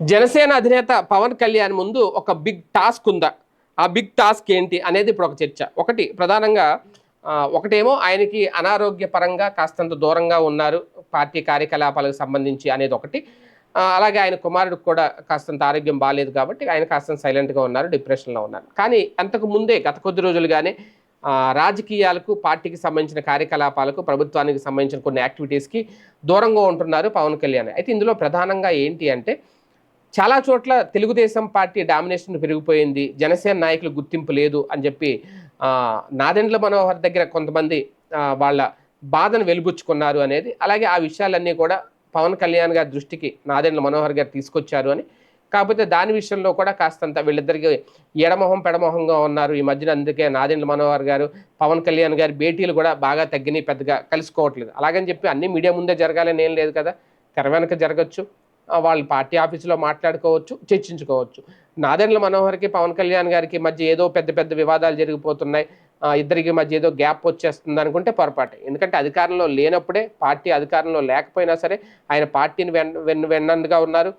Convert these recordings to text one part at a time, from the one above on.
జనసేన అధినేత పవన్ కళ్యాణ్ ముందు ఒక బిగ్ టాస్క్ ఉందా? ఆ బిగ్ టాస్క్ ఏంటి అనేది ఇప్పుడు ఒక చర్చ. ఒకటి ప్రధానంగా ఒకటేమో ఆయనకి అనారోగ్య పరంగా కాస్తంత దూరంగా ఉన్నారు పార్టీ కార్యకలాపాలకు సంబంధించి అనేది ఒకటి. అలాగే ఆయన కుమారుడికి కూడా కాస్తంత ఆరోగ్యం బాగాలేదు కాబట్టి ఆయన కాస్తంత సైలెంట్గా ఉన్నారు డిప్రెషన్లో ఉన్నారు. కానీ అంతకు ముందే గత కొద్ది రోజులుగానే రాజకీయాలకు పార్టీకి సంబంధించిన కార్యకలాపాలకు ప్రభుత్వానికి సంబంధించిన కొన్ని యాక్టివిటీస్కి దూరంగా ఉంటున్నారు పవన్ కళ్యాణ్. అయితే ఇందులో ప్రధానంగా ఏంటి అంటే చాలా చోట్ల తెలుగుదేశం పార్టీ డామినేషన్ పెరిగిపోయింది. జనసేన నాయకులు గుర్తింపు లేదు అని చెప్పి నాదెండ్ల మనోహర్ దగ్గర కొంతమంది వాళ్ళ బాధను వెలుబుచ్చుకున్నారు అనేది. అలాగే ఆ విషయాలన్నీ కూడా పవన్ కళ్యాణ్ గారి దృష్టికి నాదెండ్ల మనోహర్ గారు తీసుకొచ్చారు అని. కాకపోతే దాని విషయంలో కూడా కాస్తంత వీళ్ళిద్దరికి ఎడమొహం పెడమొహంగా ఉన్నారు. ఈ మధ్యన అందుకే నాదెండ్ల మనోహర్ గారు పవన్ కళ్యాణ్ గారి భేటీలు కూడా బాగా తగ్గినాయి పెద్దగా కలుసుకోవట్లేదు. అలాగని చెప్పి అన్ని మీడియా ముందే జరగాలని ఏం లేదు కదా. తెర వెనక జరగచ్చు. వాళ్ళు పార్టీ ఆఫీసులో మాట్లాడుకోవచ్చు చర్చించుకోవచ్చు. నాదెండ్ల మనోహర్కి పవన్ కళ్యాణ్ గారికి మధ్య ఏదో పెద్ద పెద్ద వివాదాలు జరిగిపోతున్నాయి. ఇద్దరికి మధ్య ఏదో గ్యాప్ వచ్చేస్తుంది అనుకుంటే పొరపాటే. ఎందుకంటే అధికారంలో లేనప్పుడే పార్టీ అధికారంలో లేకపోయినా సరే ఆయన పార్టీని వెన్ వెన్ వెన్నందుగా ఉన్నారు.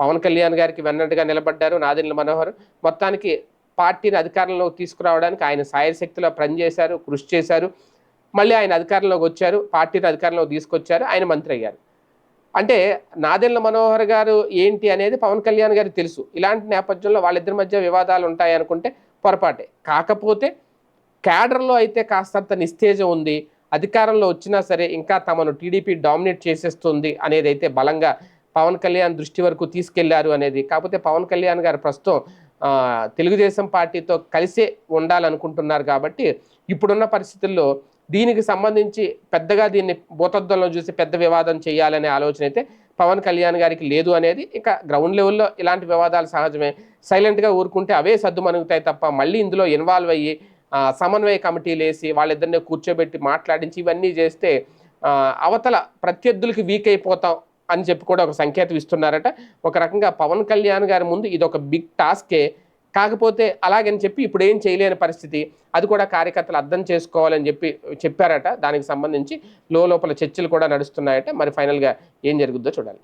పవన్ కళ్యాణ్ గారికి వెన్నట్టుగా నిలబడ్డారు నాదెండ్ల మనోహర్. మొత్తానికి పార్టీని అధికారంలో తీసుకురావడానికి ఆయన సాయశక్తిలో పనిచేశారు కృషి చేశారు. మళ్ళీ ఆయన అధికారంలోకి వచ్చారు పార్టీని అధికారంలోకి తీసుకొచ్చారు ఆయన మంత్రి అయ్యారు. అంటే నాదెల్ల మనోహర్ గారు ఏంటి అనేది పవన్ కళ్యాణ్ గారికి తెలుసు. ఇలాంటి నేపథ్యంలో వాళ్ళిద్దరి మధ్య వివాదాలు ఉంటాయి అనుకుంటే పొరపాటే. కాకపోతే క్యాడర్లో అయితే కాస్తంత నిస్తేజం ఉంది. అధికారంలో వచ్చినా సరే ఇంకా తమను టీడీపీ డామినేట్ చేసేస్తుంది అనేది అయితే బలంగా పవన్ కళ్యాణ్ దృష్టి వరకు తీసుకెళ్ళారు అనేది. కాకపోతే పవన్ కళ్యాణ్ గారు ప్రస్తుతం తెలుగుదేశం పార్టీతో కలిసే ఉండాలనుకుంటున్నారు కాబట్టి ఇప్పుడున్న పరిస్థితుల్లో దీనికి సంబంధించి పెద్దగా దీన్ని భూతద్దంలో చూసి పెద్ద వివాదం చేయాలనే ఆలోచన అయితే పవన్ కళ్యాణ్ గారికి లేదు అనేది ఇక గ్రౌండ్ లెవెల్లో ఇలాంటి వివాదాలు సహజమే. సైలెంట్గా ఊరుకుంటే అవే సర్దుమణుగుతాయి తప్ప మళ్ళీ ఇందులో ఇన్వాల్వ్ అయ్యి సమన్వయ కమిటీలు వేసి వాళ్ళిద్దరిని కూర్చోబెట్టి మాట్లాడించి ఇవన్నీ చేస్తే అవతల ప్రత్యర్థులకి వీక్ అయిపోతాం అని చెప్పి కూడా ఒక సంకేతం ఇస్తున్నారట. ఒక రకంగా పవన్ కళ్యాణ్ గారి ముందు ఇది ఒక బిగ్ టాస్కే కాకపోతే అలాగని చెప్పి ఇప్పుడు ఏం చేయలేని పరిస్థితి. అది కూడా కార్యకర్తలు అర్థం చేసుకోవాలని చెప్పి చెప్పారట. దానికి సంబంధించి లోపల చర్చలు కూడా నడుస్తున్నాయట. మరి ఫైనల్గా ఏం జరుగుద్దో చూడాలి.